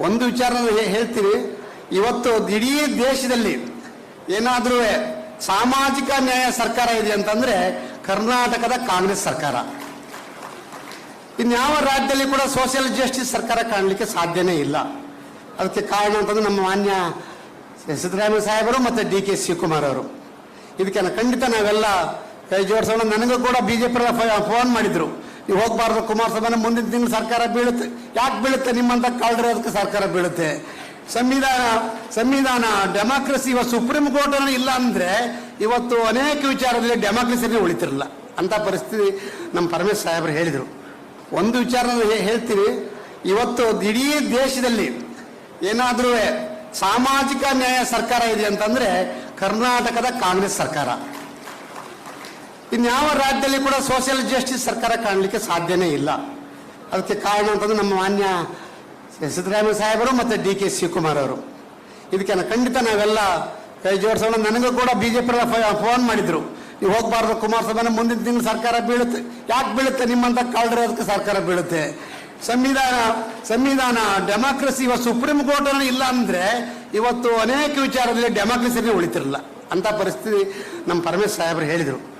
ಒಂದು ವಿಚಾರ ಹೇಳ್ತೀನಿ ಇವತ್ತು ಇಡೀ ದೇಶದಲ್ಲಿ ಏನಾದರೂ ಸಾಮಾಜಿಕ ನ್ಯಾಯ ಸರ್ಕಾರ ಇದೆ ಅಂತಂದ್ರೆ ಕರ್ನಾಟಕದ ಕಾಂಗ್ರೆಸ್ ಸರ್ಕಾರ. ಇನ್ಯಾವ ರಾಜ್ಯದಲ್ಲಿ ಕೂಡ ಸೋಷಿಯಲ್ ಜಸ್ಟಿಸ್ ಸರ್ಕಾರ ಕಾಣಲಿಕ್ಕೆ ಸಾಧ್ಯನೇ ಇಲ್ಲ. ಅದಕ್ಕೆ ಕಾರಣ ಅಂತಂದ್ರೆ ನಮ್ಮ ಮಾನ್ಯ ಸಿದ್ದರಾಮಯ್ಯ ಸಾಹೇಬರು ಮತ್ತು ಡಿ ಕೆ ಶಿವಕುಮಾರ್ ಅವರು. ಇದಕ್ಕೆ ಖಂಡಿತ ನಾವೆಲ್ಲ ಕೈ ಜೋಡಿಸೋಣ. ನನಗೂ ಕೂಡ ಬಿಜೆಪಿ ಫೋನ್ ಮಾಡಿದ್ರು. ನೀವು ಹೋಗಬಾರ್ದು ಕುಮಾರಸ್ವಾಮಿ ಮುಂದಿನ ತಿಂಗಳು ಸರ್ಕಾರ ಬೀಳುತ್ತೆ. ಯಾಕೆ ಬೀಳುತ್ತೆ? ನಿಮ್ಮಂತ ಕಾಲ್ಡ್ರೆ ಅದಕ್ಕೆ ಸರ್ಕಾರ ಬೀಳುತ್ತೆ. ಸಂವಿಧಾನ ಸಂವಿಧಾನ, ಡೆಮಾಕ್ರಸಿ ಇವತ್ತು ಸುಪ್ರೀಂ ಕೋರ್ಟ್ ಇಲ್ಲ ಅಂದ್ರೆ ಇವತ್ತು ಅನೇಕ ವಿಚಾರದಲ್ಲಿ ಡೆಮಾಕ್ರಸಿನೇ ಉಳಿತಿರಲ್ಲ. ಅಂತ ಪರಿಸ್ಥಿತಿ ನಮ್ಮ ಪರಮೇಶ್ ಸಾಹೇಬರು ಹೇಳಿದರು. ಒಂದು ವಿಚಾರ ಹೇಳ್ತೀವಿ. ಇವತ್ತು ಇಡೀ ದೇಶದಲ್ಲಿ ಏನಾದರೂ ಸಾಮಾಜಿಕ ನ್ಯಾಯ ಸರ್ಕಾರ ಇದೆ ಅಂತಂದ್ರೆ ಕರ್ನಾಟಕದ ಕಾಂಗ್ರೆಸ್ ಸರ್ಕಾರ. ಇನ್ಯಾವ ರಾಜ್ಯದಲ್ಲಿ ಕೂಡ ಸೋಷಿಯಲ್ ಜಸ್ಟಿಸ್ ಸರ್ಕಾರ ಕಾಣಲಿಕ್ಕೆ ಸಾಧ್ಯನೇ ಇಲ್ಲ. ಅದಕ್ಕೆ ಕಾರಣ ಅಂತಂದ್ರೆ ನಮ್ಮ ಮಾನ್ಯ ಸಿದ್ದರಾಮಯ್ಯ ಸಾಹೇಬರು ಮತ್ತು ಡಿ ಕೆ ಶಿವಕುಮಾರ್ ಅವರು. ಇದಕ್ಕೆ ಖಂಡಿತ ನಾವೆಲ್ಲ ಕೈ ಜೋಡಿಸೋಣ. ನನಗೂ ಕೂಡ ಬಿ ಜೆ ಪಿ ಫೋನ್ ಮಾಡಿದರು. ನೀವು ಹೋಗಬಾರ್ದು ಕುಮಾರಸ್ವಾಮಿ ಮುಂದಿನ ತಿಂಗಳು ಸರ್ಕಾರ ಬೀಳುತ್ತೆ. ಯಾಕೆ ಬೀಳುತ್ತೆ? ನಿಮ್ಮಂತ ಕಾಲ್ಡ್ರೆ ಅದಕ್ಕೆ ಸರ್ಕಾರ ಬೀಳುತ್ತೆ. ಸಂವಿಧಾನ ಸಂವಿಧಾನ ಡೆಮಾಕ್ರಸಿ ಇವತ್ತು ಸುಪ್ರೀಂ ಕೋರ್ಟ್ ಇಲ್ಲ ಅಂದರೆ ಇವತ್ತು ಅನೇಕ ವಿಚಾರದಲ್ಲಿ ಡೆಮಾಕ್ರಸಿನೇ ಉಳಿತಿರಲ್ಲ ಅಂಥ ಪರಿಸ್ಥಿತಿ ನಮ್ಮ ಪರಮೇಶ್ ಸಾಹೇಬರು ಹೇಳಿದರು.